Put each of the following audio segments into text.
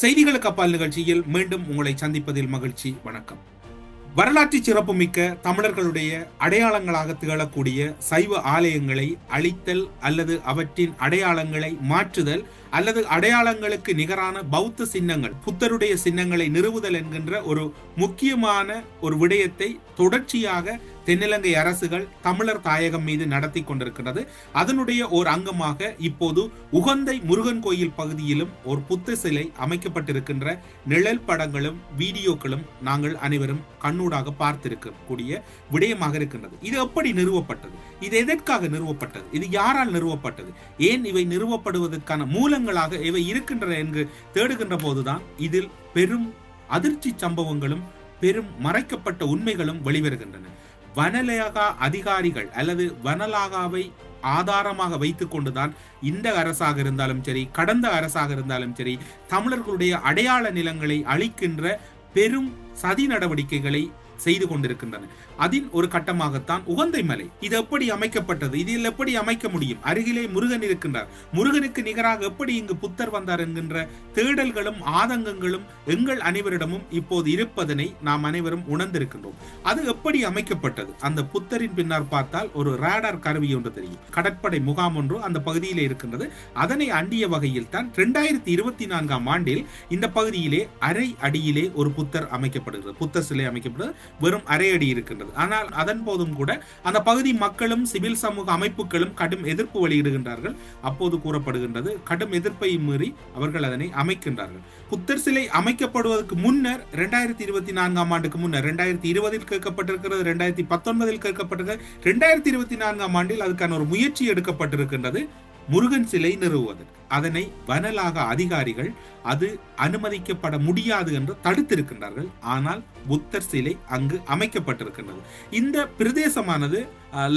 செய்திகளுக்கு அப்பால் நிகழ்ச்சியில் மீண்டும் உங்களை சந்திப்பதில் மகிழ்ச்சி. வணக்கம். வரலாற்று சிறப்புமிக்க தமிழர்களுடைய அடையாளங்களாக திகழக்கூடிய சைவ ஆலயங்களை அழித்தல் அல்லது அவற்றின் அடையாளங்களை மாற்றுதல் அல்லது அடையாளங்களுக்கு நிகரான பௌத்த சின்னங்கள் புத்தருடைய சின்னங்களை நிறுவுதல் என்கின்ற ஒரு முக்கியமான ஒரு விடயத்தை தொடர்ச்சியாக தென்னிலங்கை அரசுகள் தமிழர் தாயகம் மீது நடத்தி கொண்டிருக்கிறது அதனுடைய ஓர் அங்கமாக இப்போது உகந்தை முருகன் கோயில் பகுதியிலும் ஒரு புத்த சிலை அமைக்கப்பட்டிருக்கின்ற நிழல் படங்களும் வீடியோக்களும் நாங்கள் அனைவரும் கண்ணூடாக பார்த்திருக்கக்கூடிய விடயமாக இருக்கின்றது. இது எப்படி நிறுவப்பட்டது? இது எதற்காக நிறுவப்பட்டது? இது யாரால் நிறுவப்பட்டது? ஏன் இவை நிறுவப்படுவதற்கான மூலங்களாக இவை இருக்கின்றன என்று தேடுகின்ற போதுதான் இதில் பெரும் அதிர்ச்சி சம்பவங்களும் பெரும் மறைக்கப்பட்ட உண்மைகளும் வெளிவருகின்றன. வனலகா அதிகாரிகள் அல்லது வனலாகாவை ஆதாரமாக வைத்துக் கொண்டுதான் இந்த அரசாக இருந்தாலும் சரி கடந்த அரசாக இருந்தாலும் சரி தமிழர்களுடைய அடையாள நிலங்களை அழிக்கின்ற பெரும் சதி நடவடிக்கைகளை செய்து கொண்டிருக்கின்றன அதில் ஒரு கட்டமாகத்தான் உகந்தை மலை. இது எப்படி அமைக்கப்பட்டது? இதில் எப்படி அமைக்க முடியும்? அருகிலே முருகன் இருக்கின்றார். முருகனுக்கு நிகராக எப்படி இங்கு புத்தர் வந்தார் என்கின்ற தேடல்களும் ஆதங்கங்களும் எங்கள் அனைவரிடமும் இப்போது இருப்பதனை நாம் அனைவரும் உணர்ந்திருக்கின்றோம். அது எப்படி அமைக்கப்பட்டது? அந்த புத்தரின் பின்னர் பார்த்தால் ஒரு ரேடார் கருவி ஒன்று தெரியும். கடற்படை முகாம் ஒன்று அந்த பகுதியிலே இருக்கின்றது. அதனை அண்டிய வகையில் தான் இரண்டாயிரத்தி இருபத்தி நான்காம் ஆண்டில் இந்த பகுதியிலே அரை அடியிலே ஒரு புத்தர் அமைக்கப்படுகிறது. புத்தர் சிலை அமைக்கப்படுகிறது. வெறும் அரை அடி இருக்கின்றது. ஆனால் அதன் போதும் கூட அந்த பகுதி மக்களும் சிவில் சமூக அமைப்புகளும் கடும் எதிர்ப்பு வெளியிடுகின்றார்கள். அப்போது கூறப்படுகின்றது கடும் எதிர்ப்பை மீறி அவர்கள் அதனை அமைக்கின்றார்கள். புத்தர் சிலை அமைக்கப்படுவதற்கு முன்னர் இரண்டாயிரத்தி இருபத்தி நான்காம் ஆண்டுக்கு முன்னர் இரண்டாயிரத்தி இருபதில் கேட்கப்பட்டிருக்கிறது இரண்டாயிரத்தி பத்தொன்பதில் கேட்கப்பட்டிருக்கிறது இரண்டாயிரத்தி இருபத்தி நான்காம் ஆண்டில் அதுக்கான ஒரு முயற்சி எடுக்கப்பட்டிருக்கின்றது. முருகன் சிலை நிறுவுவதற்கு. அதனை வனலாக அதிகாரிகள் அது அனுமதிக்கப்பட முடியாது என்று தடுத்திருக்கின்றார்கள். ஆனால் புத்தர் சிலை அங்கு அமைக்கப்பட்டிருக்கின்றது. இந்த பிரதேசமானது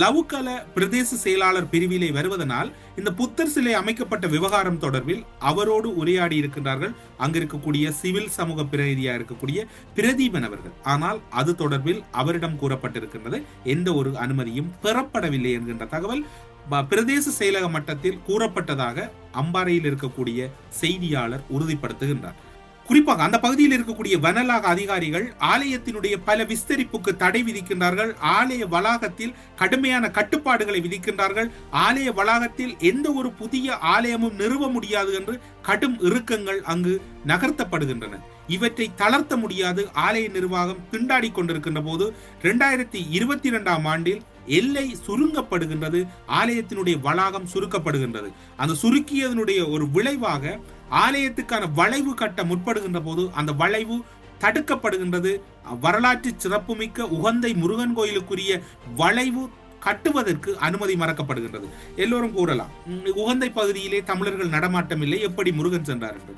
லவுக்கல பிரதேச செயலாளர் பிரிவிலே வருவதனால் இந்த புத்தர் சிலை அமைக்கப்பட்ட விவகாரம் தொடர்பில் அவரோடு உரையாடி இருக்கின்றார்கள். அங்கு இருக்கக்கூடிய சிவில் சமூக பிரதிநிதியாக இருக்கக்கூடிய பிரதீபன் அவர்கள். ஆனால் அது தொடர்பில் அவரிடம் கூறப்பட்டிருக்கின்றது. எந்த ஒரு அனுமதியும் பெறப்படவில்லை என்கின்ற தகவல் பிரதேச செயலக மட்டத்தில் கூறப்பட்டதாக அம்பாறையில் இருக்கக்கூடிய செய்தியாளர் உறுதிப்படுத்துகின்றார். குறிப்பாக அந்த பகுதியில் இருக்கக்கூடிய வனலாக அதிகாரிகள் ஆலயத்தினுடைய பல விஸ்தரிப்புக்கு தடை விதிக்கின்றார்கள். ஆலய வளாகத்தில் கடுமையான கட்டுப்பாடுகளை விதிக்கின்றார்கள். ஆலய வளாகத்தில் எந்த ஒரு புதிய ஆலயமும் நிறுவ முடியாது என்று கடும் இறுக்கங்கள் அங்கு நகர்த்தப்படுகின்றன. இவற்றை தளர்த்த முடியாது. ஆலய நிர்வாகம் திண்டாடி கொண்டிருக்கின்ற போது இரண்டாயிரத்தி இருபத்தி இரண்டாம் ஆண்டில் எல்லை சுருங்கப்படுகின்றது ஆலயத்தினுடைய வளாகம் சுருக்கப்படுகின்றது. அந்த சுருக்கியதனுடைய ஒரு விளைவாக ஆலயத்துக்கான வளைவு கட்ட முற்படுகின்ற போது அந்த வளைவு தடுக்கப்படுகின்றது. வரலாற்று சிறப்புமிக்க உகந்தை முருகன் கோயிலுக்குரிய வளைவு கட்டுவதற்கு அனுமதி மறக்கப்படுகின்றது. எல்லோரும் கூறலாம். உகந்தை பகுதியிலே தமிழர்கள் நடமாட்டம் இல்லை எப்படி முருகன் சென்றார் என்று.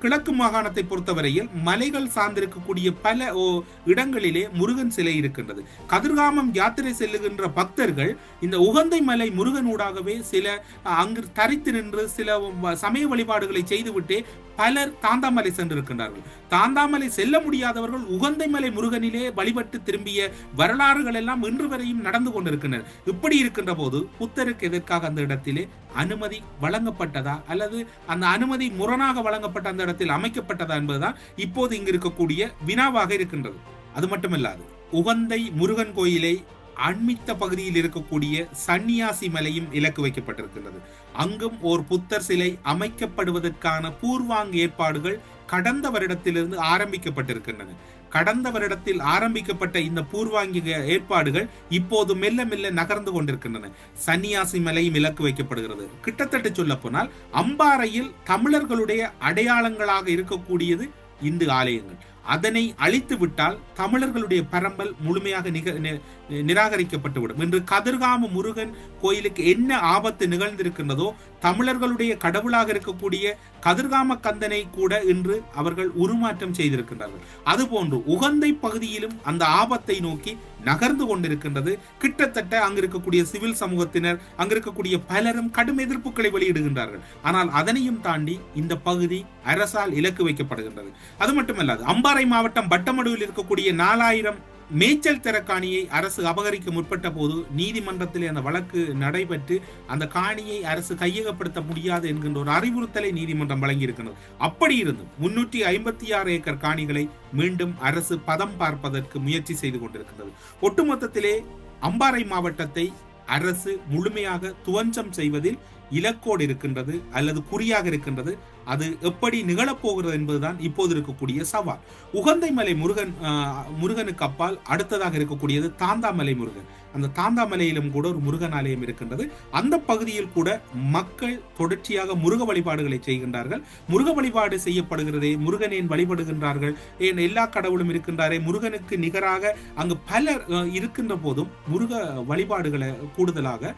கிழக்கு மாகாணத்தை பொறுத்தவரையில் மலைகள் சார்ந்திருக்கக்கூடிய பல ஓ, இடங்களிலே முருகன் சிலை இருக்கின்றது. கதிர்காமம் யாத்திரை செல்லுகின்ற பக்தர்கள் இந்த உகந்தை மலை முருகன் ஊடாகவே சில அஹ், அங்கு தரித்து நின்று சில சமய வழிபாடுகளை செய்துவிட்டே பலர் தாந்தாமலை சென்றிருக்கின்றார்கள். தாந்தாமலை செல்ல முடியாதவர்கள் உகந்தை மலை முருகனிலே வழிபட்டு திரும்பிய வரலாறுகள் எல்லாம் இன்று வரையும் நடந்து கொண்டிருக்கின்றன. இப்படி இருக்கின்ற போது புத்தருக்கு எதற்காக அந்த இடத்திலே அனுமதி வழங்கப்பட்டதா? அல்லது அந்த அனுமதி முரணாக வழங்கப்பட்ட அந்த இடத்தில் அமைக்கப்பட்டதா என்பதுதான் இப்போது இங்கு இருக்கக்கூடிய வினாவாக இருக்கின்றது. அது மட்டுமல்லாது உகந்தை முருகன் கோயிலை அண்மித்த பகுதியில் இருக்கக்கூடிய சன்னியாசி மலையும் இலக்கு வைக்கப்பட்டிருக்கின்றது. அங்கும் ஓர் புத்தர் சிலை அமைக்கப்படுவதற்கான பூர்வாங்க ஏற்பாடுகள் கடந்த வருடத்திலிருந்து ஆரம்பிக்கப்பட்டிருக்கின்றன. கடந்த வருடத்தில் ஆரம்பிக்கப்பட்ட இந்த பூர்வாங்கிக ஏற்பாடுகள் இப்போது மெல்ல மெல்ல நகர்ந்து கொண்டிருக்கின்றன. சன்னியாசி மலையும் இலக்கு வைக்கப்படுகிறது. கிட்டத்தட்ட சொல்ல போனால் அம்பாறையில் தமிழர்களுடைய அடையாளங்களாக இருக்கக்கூடியது இந்து ஆலயங்கள். அதனை அழித்து விட்டால் தமிழர்களுடைய பரம்பல் முழுமையாக நிக நிராகரிக்கப்பட்டுவிடும். இன்று கதிர்காம முருகன் கோயிலுக்கு என்ன ஆபத்து நிகழ்ந்திருக்கின்றதோ தமிழர்களுடைய கடவுளாக இருக்கக்கூடிய கதிர்காம கந்தனை கூட இன்று அவர்கள் உருமாற்றம் செய்திருக்கின்றார்கள். அதுபோன்று உகந்தை பகுதியிலும் அந்த ஆபத்தை நோக்கி நகர்ந்து கொண்டிருக்கின்றது. கிட்டத்தட்ட அங்கு இருக்கக்கூடிய சிவில் சமூகத்தினர் அங்கு இருக்கக்கூடிய பலரும் கடும் எதிர்ப்புகளை வெளியிடுகின்றார்கள். ஆனால் அதனையும் தாண்டி இந்த பகுதி அரசால் இலக்கு வைக்கப்படுகின்றது. அது மட்டுமல்லாது அம்பாறை மாவட்டம் பட்டமடுவில் இருக்கக்கூடிய நாலாயிரம் மேய்ச்சல் தர காணியை அரசு அபகரிக்க முற்பட்ட போது நீதிமன்றத்தில் அந்த வழக்கு நடைபெற்று அந்த காணியை அரசு கையகப்படுத்த முடியாது என்கின்ற ஒரு அறிவுறுத்தலை நீதிமன்றம் வழங்கியிருக்கிறது. அப்படி இருந்தும் முன்னூற்றி ஐம்பத்தி ஆறு ஏக்கர் காணிகளை மீண்டும் அரசு பதம் பார்ப்பதற்கு முயற்சி செய்து கொண்டிருக்கிறது. ஒட்டுமொத்தத்திலே அம்பாறை மாவட்டத்தை அரசு முழுமையாக துவஞ்சம் செய்வதில் இலக்கோடு இருக்கின்றது அல்லது குறியாக இருக்கின்றது அது எப்படி நிகழப்போகிறது என்பதுதான் இப்போது இருக்கக்கூடிய சவால். உகந்தைமலை முருகன் முருகனுக்கு அப்பால் அடுத்ததாக இருக்கக்கூடியது தாந்தாமலை முருகன். அந்த தாந்தாமலையிலும் கூட ஒரு முருகன் ஆலயம் இருக்கின்றது. அந்த பகுதியில் கூட மக்கள் தொடர்ச்சியாக முருக வழிபாடுகளை செய்கின்றார்கள். முருக வழிபாடு செய்யப்படுகிறதே முருகனேன் வழிபடுகின்றார்கள். ஏன் எல்லா கடவுளும் இருக்கின்றாரே முருகனுக்கு நிகராக அங்கு பலர் இருக்கின்ற போதும் முருக வழிபாடுகளை கூடுதலாக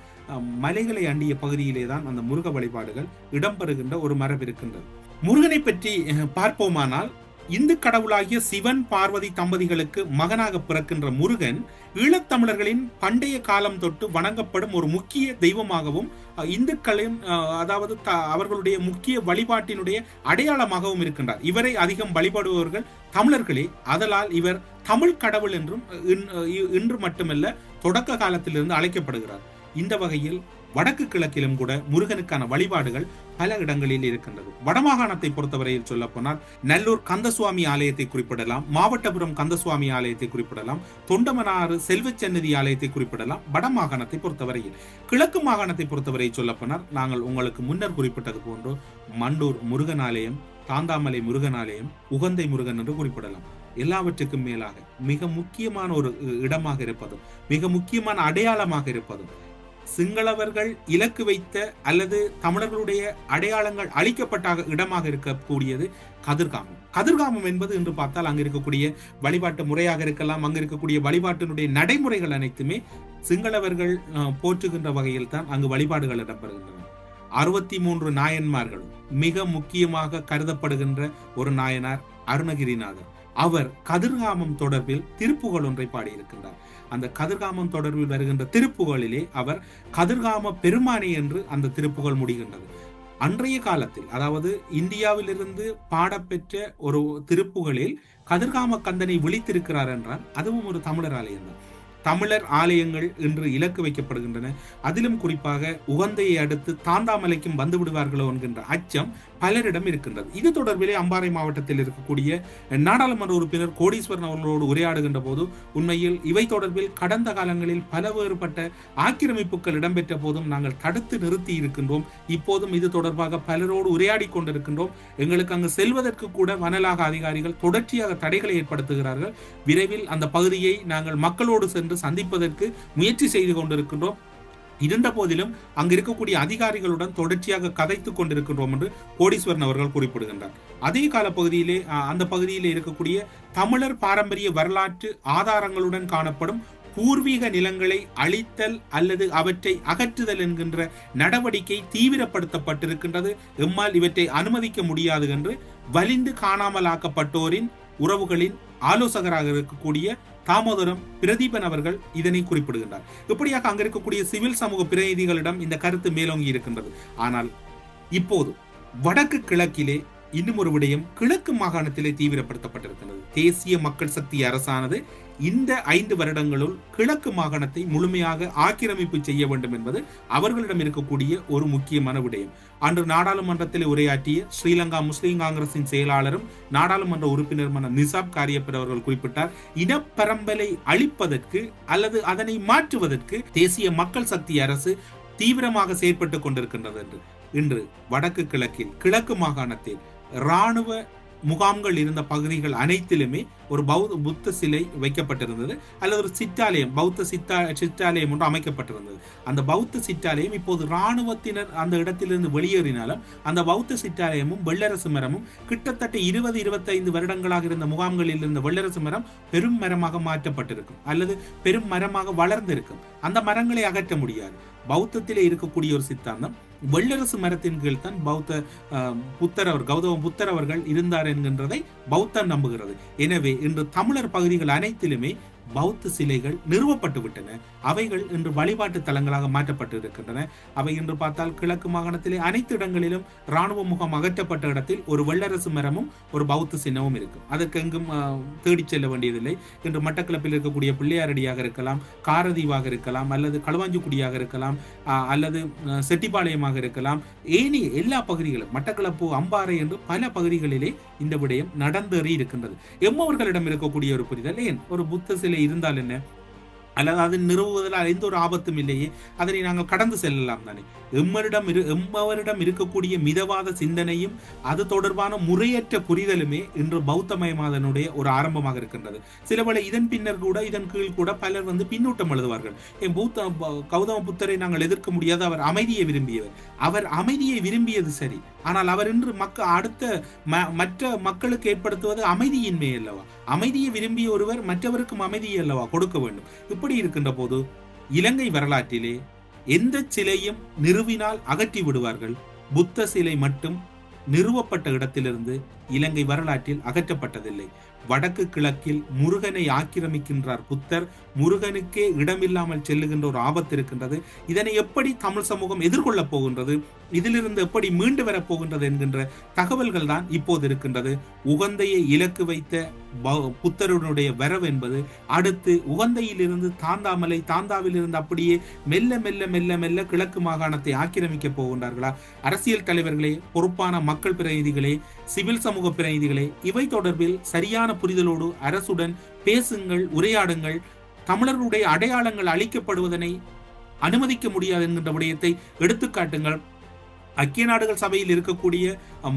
மலைகளை அண்டிய பகுதியிலே தான் அந்த முருக வழிபாடுகள் இடம்பெறுகின்ற ஒரு மரபு இருக்கின்றது. முருகனை பற்றி பார்ப்போமானால் இந்து கடவுளாகிய சிவன் பார்வதி தம்பதிகளுக்கு மகனாக பிறக்கின்ற முருகன் ஈழத்தமிழர்களின் பண்டைய காலம் தொட்டு வணங்கப்படும் ஒரு முக்கிய தெய்வமாகவும் இந்துக்களின் அதாவது த- அவர்களுடைய முக்கிய வழிபாட்டினுடைய அடையாளமாகவும் இருக்கின்றார். இவரை அதிகம் வழிபடுபவர்கள் தமிழர்களே. அதலால் இவர் தமிழ் கடவுள் என்றும் இன்று மட்டுமல்ல தொடக்க காலத்திலிருந்து அழைக்கப்படுகிறார். இந்த வகையில் வடக்கு கிழக்கிலும் கூட முருகனுக்கான வழிபாடுகள் பல இடங்களில் இருக்கின்றது. வடமாகாணத்தை பொறுத்தவரையில் சொல்ல போனால் நல்லூர் கந்தசுவாமி ஆலயத்தை குறிப்பிடலாம் மாவட்டபுரம் கந்தசுவாமி ஆலயத்தை குறிப்பிடலாம் தொண்டமனாறு செல்வச்சன்னதி ஆலயத்தை குறிப்பிடலாம் வடமாகாணத்தை பொறுத்தவரையில். கிழக்கு மாகாணத்தை பொறுத்தவரை சொல்ல போனால் நாங்கள் உங்களுக்கு முன்னர் குறிப்பிட்டது போன்று மண்டூர் முருகன் ஆலயம் தாந்தாமலை முருகன் ஆலயம் உகந்தை முருகன் என்று குறிப்பிடலாம். எல்லாவற்றுக்கும் மேலாக மிக முக்கியமான ஒரு இடமாக இருப்பதும் மிக முக்கியமான அடையாளமாக இருப்பதும் சிங்களவர்கள் இலக்கு வைத்த அல்லது தமிழர்களுடைய அடையாளங்கள் அழிக்கப்பட்ட இடமாக இருக்கக்கூடியது கதிர்காமம். கதிர்காமம் என்பது என்று பார்த்தால் அங்கு இருக்கக்கூடிய வழிபாட்டு முறையாக இருக்கலாம் அங்கு இருக்கக்கூடிய வழிபாட்டினுடைய நடைமுறைகள் அனைத்துமே சிங்களவர்கள் போற்றுகின்ற வகையில் தான் அங்கு வழிபாடுகள் இடம்பெறுகின்றன. அறுபத்தி மூன்று நாயன்மார்களும் மிக முக்கியமாக கருதப்படுகின்ற ஒரு நாயனார் அருணகிரிநாதர். அவர் கதிர்காமம் தொடர்பில் திருப்புகழ் ஒன்றை பாடியிருக்கின்றார். அந்த கதிர்காமம் தொடர்பில் வருகின்ற திருப்புகழிலே அவர் கதிர்காம பெருமானி என்று அந்த திருப்புகழ் முடிகின்றது. அன்றைய காலத்தில் அதாவது இந்தியாவிலிருந்து பாடப்பெற்ற ஒரு திருப்புகளில் கதிர்காம கந்தனை விழித்திருக்கிறார் என்றால் அதுவும் ஒரு தமிழர் ஆலயம்தான் தமிழர் ஆலயங்கள் இன்று இலக்கு வைக்கப்படுகின்றன. அதிலும் குறிப்பாக உகந்தையை அடுத்து தாந்தாமலைக்கும் வந்து விடுவார்களோ என்கின்ற அச்சம் பலரிடம் இருக்கின்றது. இது தொடர்பிலே அம்பாறை மாவட்டத்தில் இருக்கக்கூடிய நாடாளுமன்ற உறுப்பினர் கோடீஸ்வரன் அவர்களோடு உரையாடுகின்ற போது உண்மையில் இவை தொடர்பில் கடந்த காலங்களில் பல வேறுபட்ட ஆக்கிரமிப்புகள் இடம்பெற்ற போதும் நாங்கள் தடுத்து நிறுத்தி இருக்கின்றோம். இப்போதும் இது தொடர்பாக பலரோடு உரையாடி கொண்டிருக்கின்றோம். எங்களுக்கு அங்கு செல்வதற்கு கூட வனலாக அதிகாரிகள் தொடர்ச்சியாக தடைகளை ஏற்படுத்துகிறார்கள். விரைவில் அந்த பகுதியை நாங்கள் மக்களோடு சென்று சந்திப்பதற்கு முயற்சி செய்து கொண்டிருக்கின்றோம். இருந்த போதிலும் அங்கு இருக்கக்கூடிய அதிகாரிகளுடன் தொடர்ச்சியாக கதைத்துக் கொண்டிருக்கின்றோம் என்று கோடீஸ்வரன் அவர்கள் குறிப்பிடுகின்றார். அதே கால பகுதியிலே அந்த பகுதியிலே இருக்கக்கூடிய தமிழர் பாரம்பரிய வரலாற்று ஆதாரங்களுடன் காணப்படும் பூர்வீக நிலங்களை அழித்தல் அல்லது அவற்றை அகற்றுதல் என்கின்ற நடவடிக்கை தீவிரப்படுத்தப்பட்டிருக்கின்றது. எம்மால் இவற்றை அனுமதிக்க முடியாது என்று வலிந்து காணாமலாக்கப்பட்டோரின் உறவுகளின் ஆலோசகராக இருக்கக்கூடிய தாமோதரம் பிரதீபன் அவர்கள் இதனை குறிப்பிடுகின்றார். இப்படியாக அங்க இருக்கக்கூடிய சிவில் சமூக பிரதிநிதிகளிடம் இந்த கருத்து மேலோங்கி இருக்கின்றது? ஆனால் இப்போது வடக்கு கிழக்கிலே இன்னும் ஒரு விடயம் கிழக்கு மாகாணத்திலே தீவிரப்படுத்தப்பட்டிருக்கிறது தேசிய மக்கள் சக்தி அரசானது இந்த ஐந்து வருடங்களுள் கிழக்கு மாகாணத்தை முழுமையாக ஆக்கிரமிப்பு செய்ய வேண்டும் என்பது அவர்களிடம் இருக்கக்கூடிய ஒரு முக்கியமான விடயம். அன்று நாடாளுமன்றத்தில் உரையாற்றிய ஸ்ரீலங்கா முஸ்லிம் காங்கிரசின் செயலாளரும் நாடாளுமன்ற உறுப்பினருமான நிசாப் காரியப்பர் அவர்கள் குறிப்பிட்டார் இனப்பரம்பலை அழிப்பதற்கு அல்லது அதனை மாற்றுவதற்கு தேசிய மக்கள் சக்தி அரசு தீவிரமாக செயற்பட்டுக் கொண்டிருக்கின்றது என்று இன்று வடக்கு கிழக்கில் கிழக்கு மாகாணத்தில் இராணுவ முகாம்கள் இருந்த பகுதிகள் அனைத்திலுமே ஒரு பௌத்த புத்த சிலை வைக்கப்பட்டிருந்தது. அல்லது ஒரு சிற்றாலயம் பௌத்த சித்தா சிற்றாலயம் ஒன்று அமைக்கப்பட்டிருந்தது. அந்த பௌத்த சிற்றாலயம் இப்போது இராணுவத்தினர் அந்த இடத்திலிருந்து வெளியேறினாலும் அந்த பௌத்த சிற்றாலயமும் வெள்ளரசு மரமும் கிட்டத்தட்ட இருபது இருபத்தைந்து வருடங்களாக இருந்த முகாம்களில் இருந்த வெள்ளரசு மரம் பெரும் மரமாக மாற்றப்பட்டிருக்கும். அல்லது பெரும் மரமாக வளர்ந்திருக்கும். அந்த மரங்களை அகற்ற முடியாது. பௌத்தத்திலே இருக்கக்கூடிய ஒரு சித்தாந்தம் வெள்ளரசு மரத்தின் கீழ் தான் பௌத்த ஆஹ், புத்தர் அவர் கௌதம புத்தர் அவர்கள் இருந்தார் என்கின்றதை பௌத்தம் நம்புகிறது. எனவே இன்று தமிழர் பகுதிகள் அனைத்திலுமே பௌத்த சிலைகள் நிறுவப்பட்டு விட்டன. அவைகள் இன்று வழிபாட்டு தலங்களாக மாற்றப்பட்டு இருக்கின்றன அவை இன்று பார்த்தால் கிழக்கு மாகாணத்திலே அனைத்து இடங்களிலும் இராணுவ முகம் அகற்றப்பட்ட இடத்தில் ஒரு வெள்ளரசு மரமும் ஒரு பௌத்த சின்னமும் இருக்கும். அதற்கு எங்கும் தேடிச் செல்ல வேண்டியதில்லை. இன்று மட்டக்களப்பில் இருக்கக்கூடிய பிள்ளையாரடியாக இருக்கலாம் காரதீவாக இருக்கலாம் அல்லது களுவாஞ்சிக்குடியாக இருக்கலாம் அல்லது செட்டிபாளையமாக செட்டிப்பாளையமாக இருக்கலாம். ஏனி எல்லா பகுதிகளும் மட்டக்களப்பு அம்பாறை என்று பல பகுதிகளிலே இந்த விடயம் நடந்தேறி இருக்கின்றது. எம்மவர்களிடம் இருக்கக்கூடிய ஒரு புரிதல் ஏன்? ஒரு புத்த சிலை இருந்தால் என்ன? அல்லது அது நிறுவுவதில் எந்த ஒரு ஆபத்தும் இல்லையே அதனை நாங்கள் கடந்து செல்லலாம் தானே. எம்மரிடம் இரு எம்மவரிடம் இருக்கக்கூடிய மிதவாத சிந்தனையும் அது தொடர்பான முறையற்ற புரிதலுமே இன்று பௌத்தமயமாதனுடைய ஒரு ஆரம்பமாக இருக்கின்றது. சிலவேளை இதன் பின்னர் கூட இதன் கீழ் கூட பலர் வந்து பின்னூட்டம் எழுதுவார்கள். என் பௌத்த கௌதம புத்தரை நாங்கள் எதிர்க்க முடியாது அவர் அமைதியை விரும்பியவர். அவர் அமைதியை விரும்பியது சரி ஆனால் அவர் இன்று மக்க அடுத்த ம- மற்ற மக்களுக்கு ஏற்படுத்துவது அமைதியின்மை அல்லவா அமைதியை விரும்பிய ஒருவர் மற்றவருக்கும் அமைதியை அல்லவா கொடுக்க வேண்டும்? இப்படி இருக்கின்ற போது இலங்கை வரலாற்றிலே எந்த சிலையும் நிறுவினால் அகற்றி விடுவார்கள்? புத்த சிலை மட்டும் நிறுவப்பட்ட இடத்திலிருந்து இலங்கை வரலாற்றில் அகற்றப்பட்டதில்லை. வடக்கு கிழக்கில் முருகனை ஆக்கிரமிக்கின்றார் புத்தர். முருகனுக்கே இடமில்லாமல் செல்லுகின்ற ஒரு ஆபத்து இருக்கின்றது. இதனை எப்படி தமிழ் சமூகம் எதிர்கொள்ளப் போகின்றது? இதிலிருந்து எப்படி மீண்டு வரப்போகின்றது என்கின்ற தகவல்கள் தான் இப்போது இருக்கின்றது. உகந்தையை இலக்கு வைத்த புத்தருடைய வரவு என்பது அடுத்து உகந்தையிலிருந்து தாந்தாமலை தாந்தாவிலிருந்து அப்படியே மெல்ல மெல்ல மெல்ல மெல்ல கிழக்கு மாகாணத்தை ஆக்கிரமிக்க போகின்றார்களா? அரசியல் தலைவர்களே பொறுப்பான மக்கள் பிரதிநிதிகளே சிவில் சமூக பிரதிநிதிகளே இவை தொடர்பில் சரியான புரிதலோடு அரசுடன் பேசுங்கள் உரையாடுங்கள். தமிழர்களுடைய அடையாளங்கள் அழிக்கப்படுவதனை அனுமதிக்க முடியாது என்கின்ற விடயத்தை எடுத்துக்காட்டுங்கள். ஐக்கிய நாடுகள் சபையில் இருக்கக்கூடிய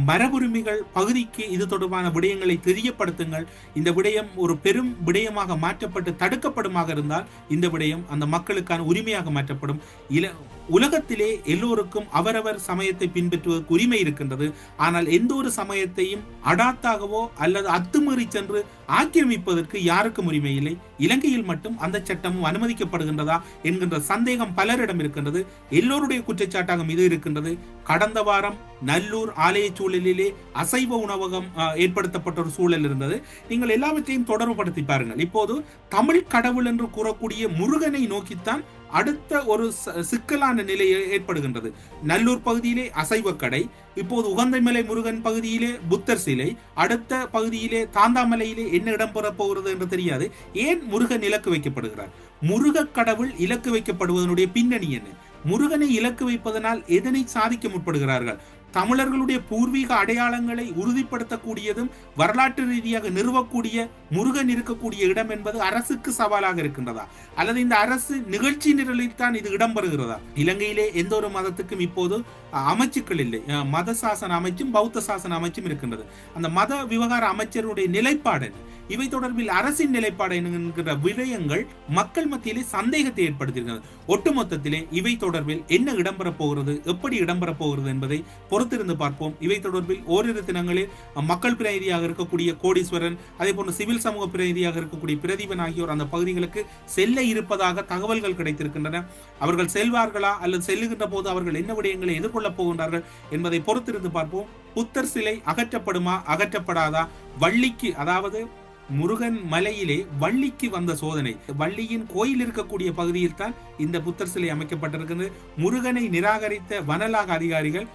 மரபுரிமைகள் பகுதிக்கு இது தொடர்பான விடயங்களை தெரியப்படுத்துங்கள். இந்த விடயம் ஒரு பெரும் விடயமாக மாற்றப்பட்டு தடுக்கப்படுமாக இருந்தால் இந்த விடயம் அந்த மக்களுக்கான உரிமையாக மாற்றப்படும். இல உலகத்திலே எல்லோருக்கும் அவரவர் சமயத்தை பின்பற்றுவதற்கு உரிமை இருக்கின்றது. ஆனால் எந்த ஒரு சமயத்தையும் அடாத்தாகவோ அல்லது அத்துமீறி சென்று ஆக்கிரமிப்பதற்கு யாருக்கும் உரிமை இல்லை. இலங்கையில் மட்டும் அந்த சட்டமும் அனுமதிக்கப்படுகின்றதா என்கின்ற சந்தேகம் பலரிடம் இருக்கின்றது. எல்லோருடைய குற்றச்சாட்டாக இது இருக்கின்றது. கடந்த வாரம் நல்லூர் ஆலய சூழலிலே அசைவ உணவகம் ஏற்படுத்தப்பட்ட ஒரு சூழல் இருந்தது. நீங்கள் எல்லாவற்றையும் தொடர்புபடுத்தி பாருங்கள். இப்போது தமிழ் கடவுள் என்று கூறக்கூடிய முருகனை நோக்கித்தான் அடுத்த ஒரு சிக்கலான நிலை ஏற்படுகின்றது. நல்லூர் பகுதியிலே அசைவ கடை இப்போது உகந்தைமலை முருகன் பகுதியிலே புத்தர் சிலை அடுத்த பகுதியிலே தாந்தாமலையிலே என்ன இடம்பெறப் போகிறது என்று தெரியாது. ஏன் முருகன் இலக்கு வைக்கப்படுகிறார்? முருக கடவுள் இலக்கு வைக்கப்படுவதனுடைய பின்னணி என்ன? முருகனை இலக்கு வைப்பதனால் எதனை சாதிக்க முற்படுகிறார்கள்? தமிழர்களுடைய பூர்வீக அடையாளங்களை உறுதிப்படுத்தக்கூடியதும் வரலாற்று ரீதியாக நிறுவக்கூடிய முருகன் இருக்கக்கூடிய இடம் என்பது அரசுக்கு சவாலாக இருக்கின்றதா? அல்லது இந்த அரசு நிகழ்ச்சி நிரலில் தான் இது இடம்பெறுகிறதா? இலங்கையிலே எந்த ஒரு மதத்துக்கும் இப்போது அமைச்சுக்கள் இல்லை. மத சாசன அமைச்சும் பௌத்த சாசன அமைச்சும் இருக்கின்றது. அந்த மத விவகார அமைச்சருடைய நிலைப்பாடு இவை தொடர்பில் அரசின் நிலைப்பாடு என்கின்ற விடயங்கள் மக்கள் மத்தியிலே சந்தேகத்தை ஏற்படுத்தியிருக்கிறது. ஒட்டுமொத்தத்திலே இவை தொடர்பில் என்ன இடம்பெறப் போகிறது எப்படி இடம்பெறப் போகிறது என்பதை பொறுத்திருந்து பார்ப்போம். இவை தொடர்பில் ஓரிரு தினங்களில் மக்கள் பிரதிநிதியாக இருக்கக்கூடிய கோடீஸ்வரன் அதே போன்று சிவில் சமூக பிரதிநிதியாக இருக்கக்கூடிய பிரதீபன் ஆகியோர் அந்த பகுதிகளுக்கு செல்ல இருப்பதாக தகவல்கள் கிடைத்திருக்கின்றன. அவர்கள் செல்வார்களா அல்லது செல்லுகின்ற போது அவர்கள் என்ன விடயங்களை எதிர்கொள்ளப் போகின்றார்கள் என்பதை பொறுத்திருந்து பார்ப்போம். புத்தர் சிலை அகற்றப்படுமா அகற்றப்படாதா? வள்ளிக்கு அதாவது முருகன் மலையிலே வள்ளிக்கு வந்த சோதனை. வள்ளியின் கோயில் இருக்கக்கூடிய பகுதியில் தான் இந்த புத்தர் சிலை அமைக்கப்பட்டிருக்கிறது. முருகனை நிராகரித்த வனலாக அதிகாரிகள்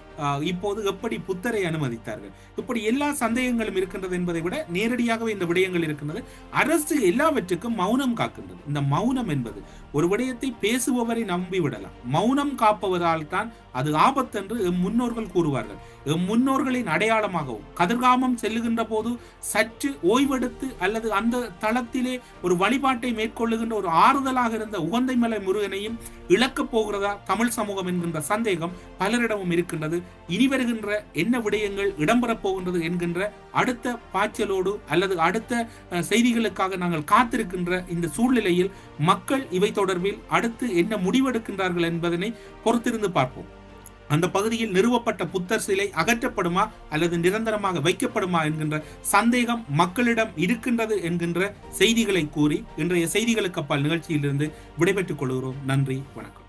இப்போது எப்படி புத்தரை அனுமதித்தார்கள்? இப்படி எல்லா சந்தேகங்களும் இருக்கின்றது என்பதை விட நேரடியாகவே இந்த விடயங்கள் இருக்கின்றது. அரசு எல்லாவற்றுக்கும் மௌனம் காக்கின்றது. இந்த மௌனம் என்பது ஒரு விடயத்தை பேசுபவரை நம்பி விடலாம். மௌனம் காப்பவதால் தான் அது ஆபத்தென்று எம் முன்னோர்கள் கூறுவார்கள். எம் முன்னோர்களின் அடையாளமாகவும் கதிர்காமம் செல்லுகின்ற போது சற்று ஓய்வெடுத்து அல்லது அந்த தளத்திலே ஒரு வழிபாட்டை மேற்கொள்ளுகின்ற ஒரு ஆறுதலாக இருந்த உகந்தைமலை முருகனையும் இழக்கப் போகிறதா தமிழ் சமூகம் என்கின்ற சந்தேகம் பலரிடமும் இருக்கின்றது. இனி வருகின்ற என்ன விடயங்கள் இடம்பெறப் போகின்றது என்கின்ற அடுத்த பாய்ச்சலோடு அல்லது அடுத்த செய்திகளுக்காக நாங்கள் காத்திருக்கின்ற இந்த சூழ்நிலையில் மக்கள் இவை தொடர்பில் அடுத்து என்ன முடிவெடுக்கின்றார்கள் என்பதனை பொறுத்திருந்து பார்ப்போம். அந்த பகுதியில் நிறுவப்பட்ட புத்தர் சிலை அகற்றப்படுமா அல்லது நிரந்தரமாக வைக்கப்படுமா என்கின்ற சந்தேகம் மக்களிடம் இருக்கின்றது என்கின்ற செய்திகளை கூறி இன்றைய செய்திகளுக்கு அப்பால் நிகழ்ச்சியிலிருந்து விடைபெற்றுக் கொள்கிறோம். நன்றி வணக்கம்.